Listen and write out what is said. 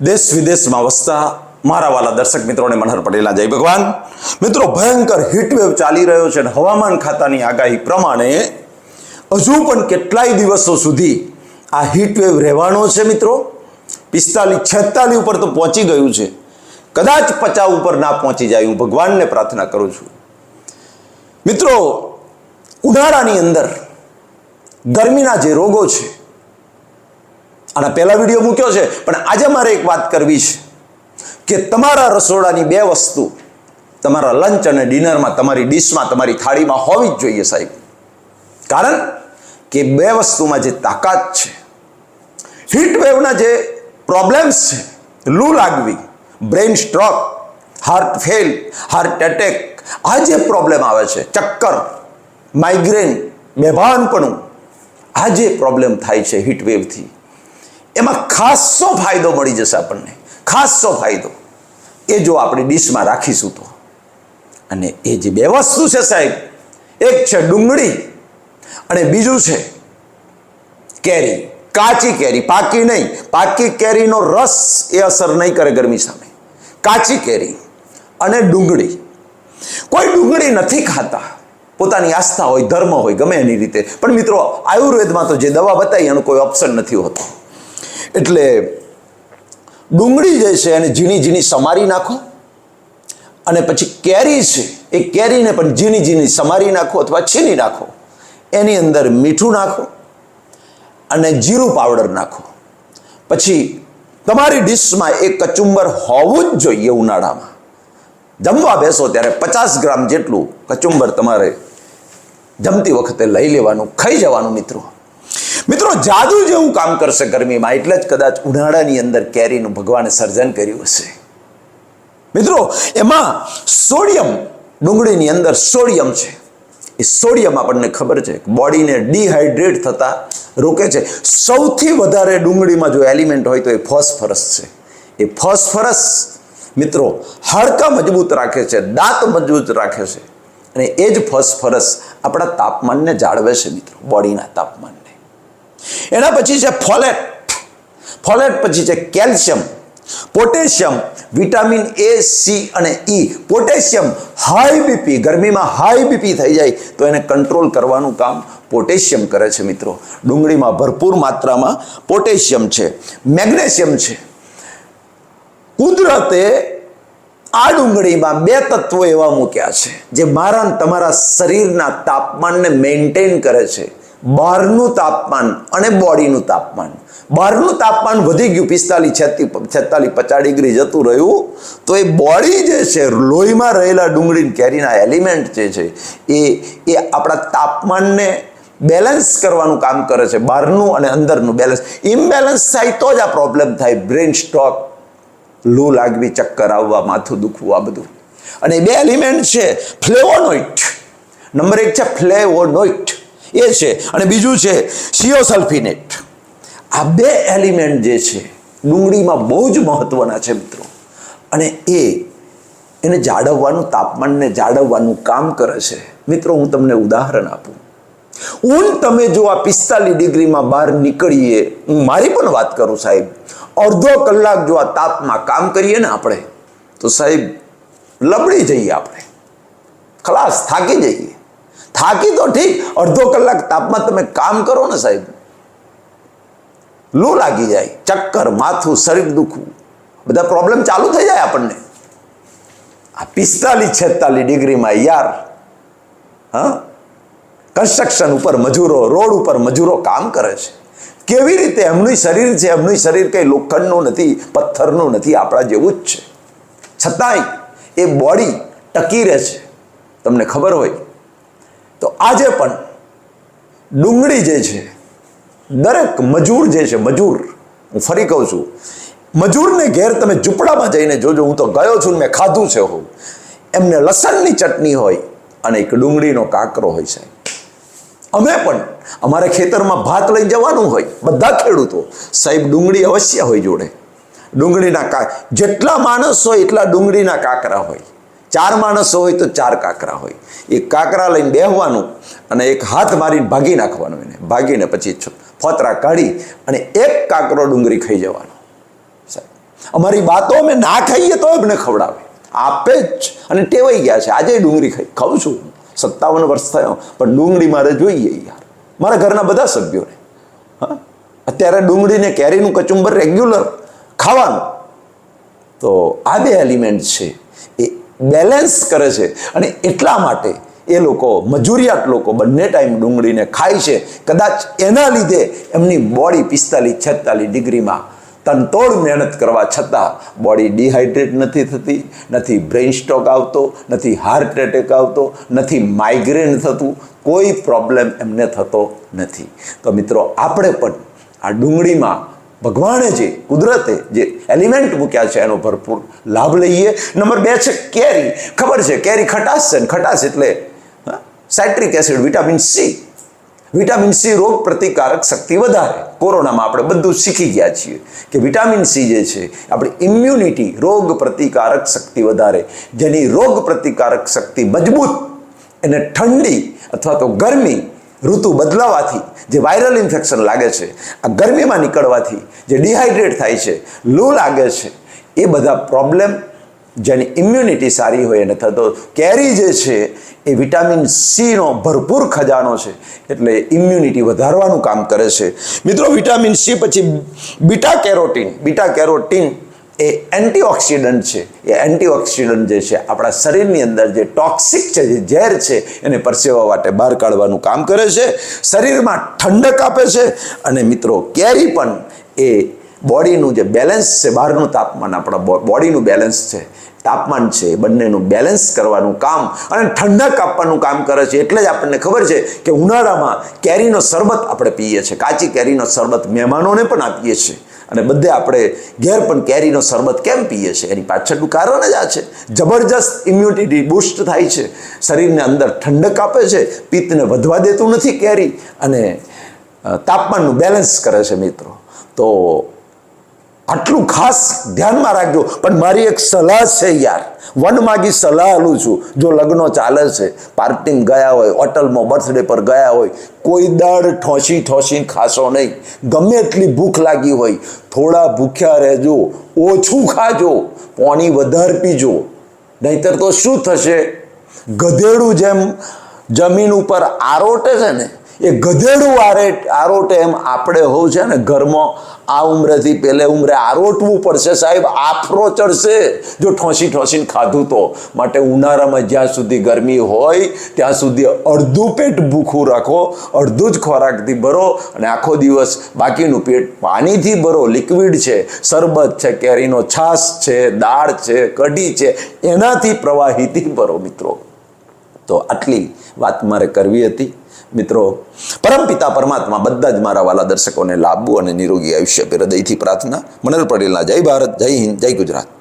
દેશ વિદેશમાં વસતા મારા વાલા દર્શક મિત્રોને મનહર પટેલા જય ભગવાન. મિત્રો, ભયંકર હીટવેવ ચાલી રહ્યો છે અને હવામાન ખાતાની આગાહી પ્રમાણે હજુ પણ કેટલાય દિવસો સુધી આ હીટવેવ રહેવાનો છે મિત્રો. પિસ્તાલીસ, છેતાલીસ ઉપર તો પહોંચી ગયું છે. કદાચ પચાસ ઉપર ના પહોંચી જાય, હું ભગવાનને પ્રાર્થના કરું છું. મિત્રો, ઉનાળાની અંદર ગરમીના જે રોગો છે આના પહેલા વીડિયો મૂક્યો છે, પણ આજે મારે એક વાત કરવી છે કે તમારા રસોડાની બે વસ્તુ તમારા લંચ અને ડિનરમાં, તમારી ડીશમાં, તમારી થાળીમાં હોવી જ જોઈએ સાહેબ. કારણ કે બે વસ્તુમાં જે તાકાત છે હીટવેવના જે પ્રોબ્લેમ્સ છે, લૂ લાગવી brain stroke heart fail heart attack આ જે પ્રોબ્લેમ આવે છે, ચક્કર માઇગ્રેન બેભાનપણું, આ જે પ્રોબ્લેમ થાય છે હીટ વેવથી એમાં ખાસો ફાયદો મળી જશે આપણને. ખાસો ફાયદો. એ જો આપણે ડીશમાં રાખીશું તો. અને એ જે બે વસ્તુ છે સાહેબ, એક છે ડુંગળી અને બીજું છે કેરી. કાચી કેરી, પાકી નહીં. પાકી કેરીનો રસ એ અસર નહીં કરે ગરમી સામે. કાચી કેરી અને ડુંગળી. કોઈ ડુંગળી નથી ખાતા. પોતાની આસ્થા હોય, ધર્મ હોય, ગમે એની રીતે. પણ મિત્રો, આયુર્વેદમાં તો જે દવા બતાવી એનો કોઈ ઓપ્શન નથી હોતો. એટલે ડુંગળી જે છે એને ઝીણી ઝીણી સમારી નાખો. અને પછી કેરી છે, એ કેરીને પણ ઝીણી ઝીણી સમારી નાખો અથવા છીની નાખો. એની અંદર મીઠું નાખો અને જીરું પાવડર નાખો. પછી તમારી ડિશમાં એ કચુંબર હોવું જ જોઈએ ઉનાળામાં. જમવા બેસો ત્યારે પચાસ ગ્રામ જેટલું કચુંબર તમારે જમતી વખતે લઈ લેવાનું, ખાઈ જવાનું મિત્રો. મિત્રો, જાદુ જેવું કામ કરશે ગરમીમાં, એટલે જ કદાચ ઉનાળાની અંદર કેરીનું ભગવાને સર્જન કર્યું હશે. મિત્રો, એમાં સોડિયમ, ડુંગળીની અંદર સોડિયમ છે. એ સોડિયમ આપણને ખબર છે બોડીને ડિહાઇડ્રેટ થતા રોકે છે. સૌથી વધારે ડુંગળીમાં જો એલિમેન્ટ હોય તો એ ફોસ્ફરસ છે. એ ફોસ્ફરસ, મિત્રો, હાડકા મજબૂત રાખે છે, દાંત મજબૂત રાખે છે. અને એ જ ફોસ્ફરસ આપણા તાપમાનને જાળવે છે, મિત્રો, બોડીના તાપમાનને. એના પછી છે ફોલેટ. ફોલેટ પછી છે calcium. Potassium, vitamin A, C અને ઈ. પોટેશિયમ હાઈ બીપી ગરમીમાં હાઈ બીપી થઈ જાય તો એને કંટ્રોલ કરવાનું કામ પોટેશિયમ કરે છે મિત્રો. ડુંગળીમાં ભરપૂર માત્રામાં પોટેશિયમ છે. મેગ્નેશિયમ છે. કુદરતે આ ડુંગળીમાં બે તત્વો એવા મૂક્યા છે, જે મારા તમારા શરીરના તાપમાનને મેન્ટેન કરે છે. બહારનું તાપમાન અને બોડીનું તાપમાન. બહારનું તાપમાન વધી ગયું, પિસ્તાલીસ છેતી છેતાલીસ, પચાસ ડિગ્રી જતું રહ્યું, તો એ બોડી જે છે, લોહીમાં રહેલા ડુંગળી કેરીના એલિમેન્ટ જે છે, એ એ આપણા તાપમાનને બેલેન્સ કરવાનું કામ કરે છે બહારનું અને અંદરનું બેલેન્સ ઇમ્બેલેન્સ થાય તો જ આ પ્રોબ્લેમ થાય. બ્રેન સ્ટ્રોક લૂ લાગવી, ચક્કર આવવા, માથું દુખવું, આ બધું. અને બે એલિમેન્ટ છે ફ્લેવોનોઇટ નંબર એક છે ફ્લેવોનોઇટ એ છે. અને બીજું છે સિયોસલ્ફિનેટ આ બે એલિમેન્ટ જે છે, ડુંગળીમાં બહુ જ મહત્વના છે મિત્રો. અને એ એને જાળવવાનું, તાપમાનને જાળવવાનું કામ કરે છે. મિત્રો, હું તમને ઉદાહરણ આપું. ઊન તમે જો આ પિસ્તાલીસ ડિગ્રીમાં બહાર નીકળીએ, હું મારી પણ વાત કરું સાહેબ. અડધો કલાક જો આ તાપમાં કામ કરીએ ને આપણે, તો સાહેબ, લબડી જઈએ આપણે. ખલાસ થાકી જઈએ. થાકી તો ઠીક, અડધો કલાક તાપમાં તમે કામ કરો ને સાહેબ. લૂ લાગી જાય, ચક્કર, માથું, શરીર દુખવું. બધા પ્રોબ્લેમ ચાલુ થઈ જાય આપણને. આ પિસ્તાલીસ છેતાલીસ ડિગ્રીમાં યાર, હા? કન્સ્ટ્રક્શન ઉપર મજૂરો, રોડ ઉપર મજૂરો કામ કરે છે. કેવી રીતે એમનું શરીર છે, એમનું શરીર કંઈ લોખંડનું નથી, પથ્થરનું નથી, આપણા જેવું જ છે. છતાંય એ બોડી ટકી રહે છે. તમને ખબર હોય તો આજે પણ ડુંગળી જે છે, દરેક મજૂર જે છે, મજૂર, હું ફરી કહું છું, મજૂરને ઘેર તમે ઝૂંપડામાં જઈને જોજો, હું તો ગયો છું મેં ખાધું છે હું. એમને લસણની ચટણી હોય અને એક ડુંગળીનો કાંકરો હોય છે અમે પણ અમારે ખેતરમાં ભાત લઈ જવાનું હોય, બધા ખેડૂતો, સાહેબ ડુંગળી અવશ્ય હોય જોડે. ડુંગળીના કા, જેટલા માણસ હોય એટલા ડુંગળીના કાંકરા હોય. ચાર માણસો હોય તો ચાર કાંકરા હોય. એ કાંકરા લઈને બેહવાનું અને એક હાથ મારીને ભાગી નાખવાનું એને. ભાગીને પછી ફોતરા કાઢી અને એક કાંકરો ડુંગળી ખાઈ જવાનો. અમારી વાતો અમે ના ખાઈએ તો અમને ખવડાવે. આપે જ અને ટેવાઈ ગયા છે. આજે ડુંગળી ખાઈ ખાઉં છું સત્તાવન વર્ષ થયો, પણ ડુંગળી મારે જોઈએ યાર. મારા ઘરના બધા સભ્યોને. હા? અત્યારે ડુંગળીને કેરીનું કચુંબર રેગ્યુલર ખાવાનું. તો આ બે એલિમેન્ટ છે. એ બેલેન્સ કરે છે. અને એટલા માટે એ લોકો, મજૂરિયાત લોકો બંને ટાઈમ ડુંગળીને ખાય છે. કદાચ એના લીધે એમની બોડી પિસ્તાલીસ, છેતાલીસ ડિગ્રીમાં તનતોડ મહેનત કરવા છતાં બોડી ડિહાઇડ્રેટ નથી થતી, નથી બ્રેઇન સ્ટ્રોક આવતો, નથી હાર્ટ એટેક આવતો, નથી માઇગ્રેન થતું, કોઈ પ્રોબ્લેમ એમને થતો નથી. તો મિત્રો, આપણે પણ આ ડુંગળીમાં ભગવાને જે કુદરતે જે એલિમેન્ટ મૂક્યા છે એનો ભરપૂર લાભ લઈએ. નંબર બે છે કેરી. ખબર છે, કેરી ખટાશ છે ને ખટાશ એટલે citric acid, vitamin C. Vitamin C રોગ પ્રતિકારક શક્તિ વધારે. કોરોનામાં આપણે બધું શીખી ગયા છીએ કે વિટામિન સી જે છે, આપણી ઇમ્યુનિટી રોગ પ્રતિકારક શક્તિ વધારે. જેની રોગ પ્રતિકારક શક્તિ મજબૂત, એને ઠંડી અથવા તો ગરમી ઋતુ બદલાવાથી જે વાયરલ ઇન્ફેક્શન લાગે છે, આ ગરમીમાં નીકળવાથી જે ડિહાઇડ્રેટ થાય છે, લૂ લાગે છે, એ બધા પ્રોબ્લેમ જેની ઇમ્યુનિટી સારી હોય એને થતો. કેરી જે છે, એ વિટામિન સીનો ભરપૂર ખજાનો છે, એટલે ઇમ્યુનિટી વધારવાનું કામ કરે છે. મિત્રો વિટામિન સી પછી બીટા કેરોટીન બીટા કેરોટીન એ એન્ટીઓક્સિડન્ટ છે. એ એન્ટીઓક્સિડન્ટ જે છે, આપણા શરીરની અંદર જે ટોક્સિક છે, જે ઝેર છે, એને પરસેવા માટે બહાર કાઢવાનું કામ કરે છે. શરીરમાં ઠંડક આપે છે અને મિત્રો કેરી પણ એ બોડીનું જે બેલેન્સ છે, બહારનું તાપમાન, આપણા બોડીનું બેલેન્સ છે, તાપમાન છે બંનેનું બેલેન્સ કરવાનું કામ અને ઠંડક આપવાનું કામ કરે છે. એટલે જ આપણને ખબર છે કે ઉનાળામાં કેરીનો શરબત આપણે પીએ છીએ. કાચી કેરીનો શરબત મહેમાનોને પણ આપીએ છીએ. અને બધે આપણે ઘેર પણ કેરીનો શરબત કેમ પીએ છીએ? એની પાછળનું કારણ જ આ છે. જબરજસ્ત ઇમ્યુનિટી બુસ્ટ થાય છે. શરીરને અંદર ઠંડક આપે છે. પિત્તને વધવા દેતું નથી કેરી અને તાપમાનનું બેલેન્સ કરે છે મિત્રો. તો આટલું ખાસ ધ્યાનમાં રાખજો. પણ મારી એક સલાહ છે યાર. વનમાંગી સલાહ આલું છું. જો લગ્નો ચાલે છે, પાર્ટીમાં ગયા હોય, હોટલમાં બર્થડે પર ગયા હોય, કોઈ દાળ ઠોસી ઠોસી ખાશો નહીં. ગમે એટલી ભૂખ લાગી હોય, થોડા ભૂખ્યા રહેજો, ઓછું ખાજો, પાણી વધારે પીજો. નહીતર તો શું થશે? ગધેડું જેમ જમીન ઉપર આરોટે છે ને એ ગધેડું આરે આરોટે એમ આપણે હોવ છે ને ઘરમાં આ ઉંમરેથી પેલે ઉંમરે આરોટવું પડશે સાહેબ, આફરો ચડશે. જો ઠોસી ઠોસીને ખાધું તો. માટે ઉનાળામાં જ્યાં સુધી ગરમી હોય, ત્યાં સુધી અડધું પેટ ભૂખું રાખો, અડધું જ ખોરાકથી ભરો અને આખો દિવસ બાકીનું પેટ પાણીથી ભરો. લિક્વિડ છે, શરબત છે, કેરીનો છાશ છે, દાળ છે, કઢી છે, એનાથી પ્રવાહીથી ભરો મિત્રો. તો આટલી વાત મારે કરવી હતી. મિત્રો, પરમપિતા પરમાત્મા બધા જ મારા વાલા દર્શકોને લાભવું અને નિરોગી આયુષ્ય હૃદયથી પ્રાર્થના મનર પટેલના જય ભારત, જય હિન્દ, જય ગુજરાત.